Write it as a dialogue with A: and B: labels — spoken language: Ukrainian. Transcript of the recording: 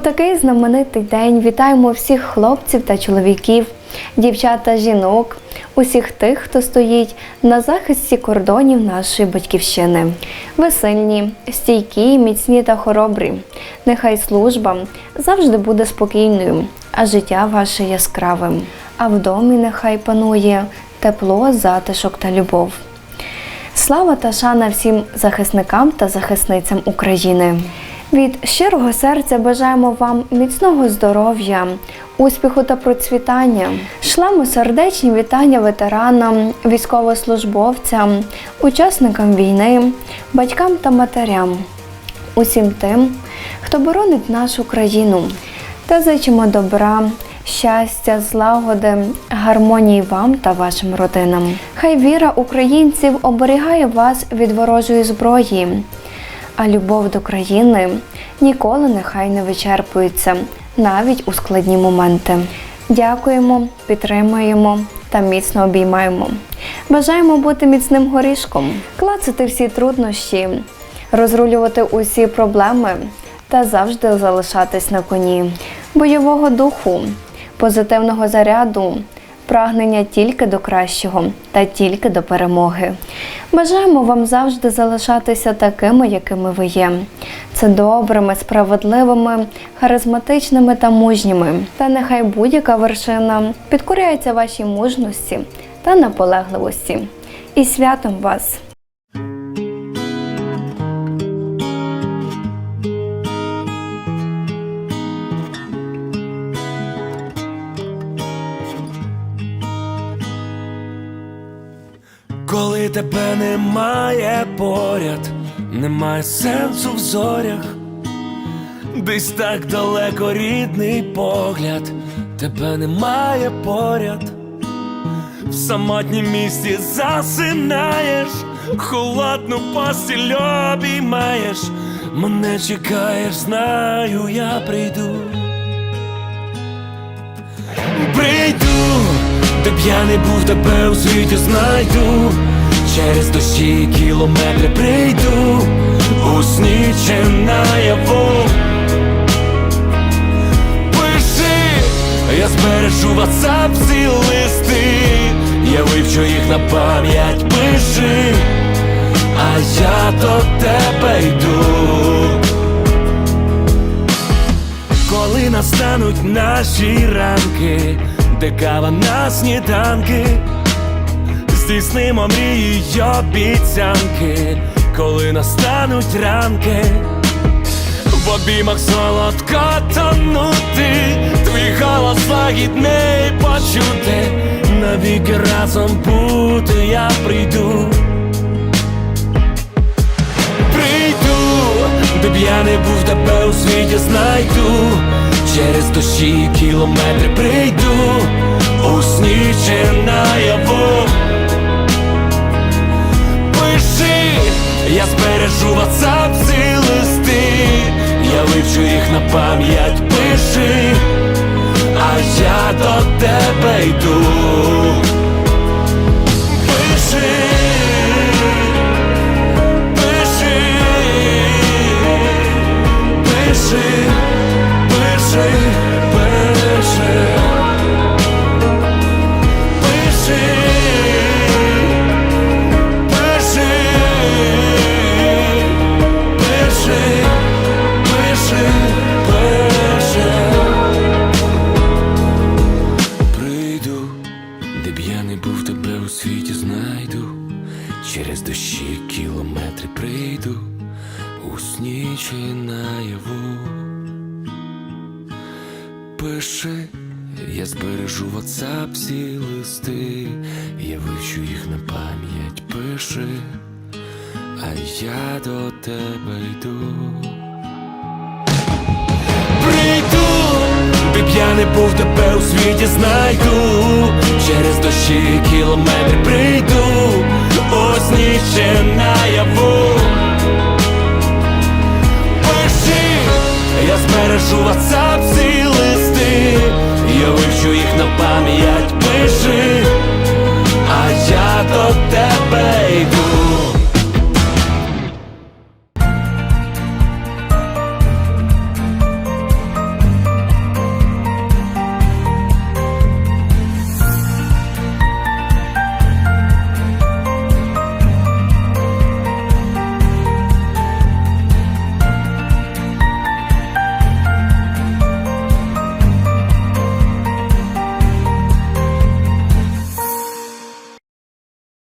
A: такий знаменитий день вітаємо всіх хлопців та чоловіків, дівчат та жінок, усіх тих, хто стоїть на захисті кордонів нашої батьківщини. Ви сильні, стійкі, міцні та хоробрі. Нехай служба завжди буде спокійною, а життя ваше яскравим. А в домі нехай панує тепло, затишок та любов. Слава та шана всім захисникам та захисницям України. Від щирого серця бажаємо вам міцного здоров'я, успіху та процвітання. Шлемо сердечні вітання ветеранам, військовослужбовцям, учасникам війни, батькам та матерям, усім тим, хто боронить нашу країну. Та зичимо добра, щастя, злагоди, гармонії вам та вашим родинам. Хай віра українців оберігає вас від ворожої зброї, а любов до країни ніколи нехай не вичерпується, навіть у складні моменти. Дякуємо, підтримуємо та міцно обіймаємо. Бажаємо бути міцним горішком, клацати всі труднощі, розрулювати усі проблеми та завжди залишатись на коні, бойового духу, позитивного заряду, прагнення тільки до кращого та тільки до перемоги. Бажаємо вам завжди залишатися такими, якими ви є. Це добрими, справедливими, харизматичними та мужніми. Та нехай будь-яка вершина підкоряється вашій мужності та наполегливості. І святом вас!
B: Коли тебе немає поряд, немає сенсу в зорях, десь так далеко рідний погляд, тебе немає поряд, в самотнім місті засинаєш, холодну постіль обіймаєш, мене чекаєш, знаю, я. Прийду, б я не був, тебе у світі знайду. Через дощі кілометри прийду, у сні чи наяву. Пиши, я збережу WhatsApp всі листи, я вивчу їх на пам'ять, пиши, а я до тебе йду. Коли настануть наші ранки, де кава на сніданки, здійснимо мрії й обіцянки, коли настануть ранки, в обіймах солодко тонути, твій голос лагідний почути, навіки разом бути я прийду. Прийду, де б я не був, тебе у світі знайду. Через дощі кілометри прийду, у сні чи наяву. Пиши, я збережу WhatsApp ці листи, я вивчу їх на пам'ять, пиши, а я до тебе йду. У світі знайду. Через дощі кілометри прийду, у сні чи наяву. Пиши, я збережу WhatsApp всі листи, я вивчу їх на пам'ять, пиши, а я до тебе йду. Не був, тебе у світі знайду. Через дощі кілометри прийду, ось ніч